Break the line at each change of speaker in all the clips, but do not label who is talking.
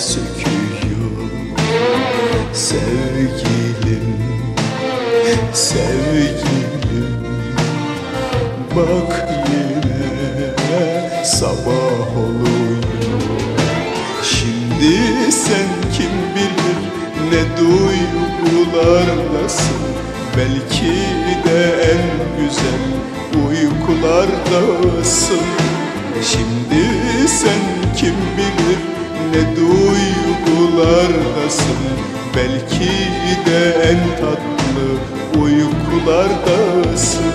söküyor. Sevgilim, sevgilim. Bak yine sabah oluyor. Şimdi sen kim bilir ne duygulardasın Belki de en güzel uykulardasın Şimdi sen kim bilir ne duygulardasın Belki de en tatlı uykulardasın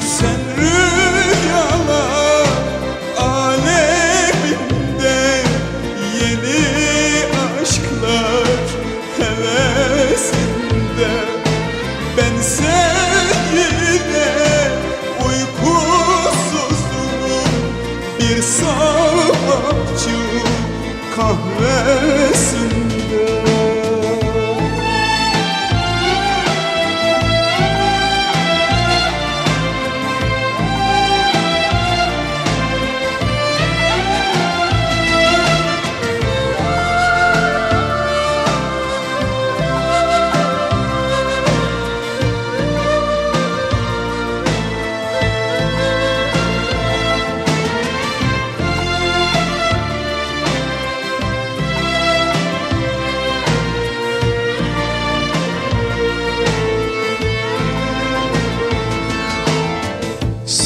Sen rüyalar kahvesinde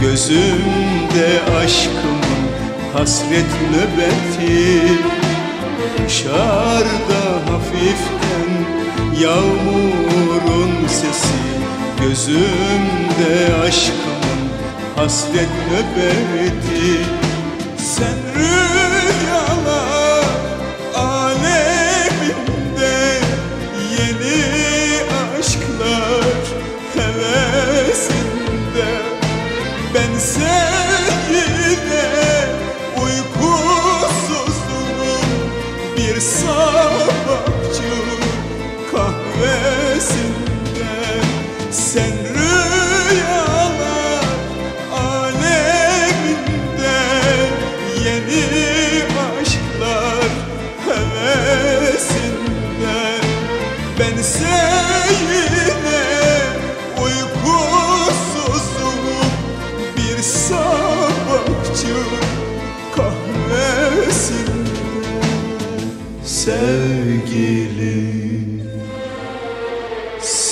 Gözümde aşkımın hasret nöbeti. Dışarıda hafiften yağmurun sesi. Gözümde aşkımın hasret nöbeti. Sen rüyalar aleminde Yeni Sen rüyalar aleminde Yeni aşklar hevesinde. Ben seninle uykusuzluğum Bir sabahçı kahvesinde. Sevgilim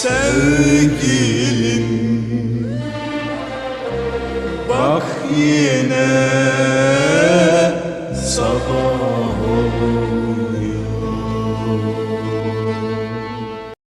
Sevgilim Bak yine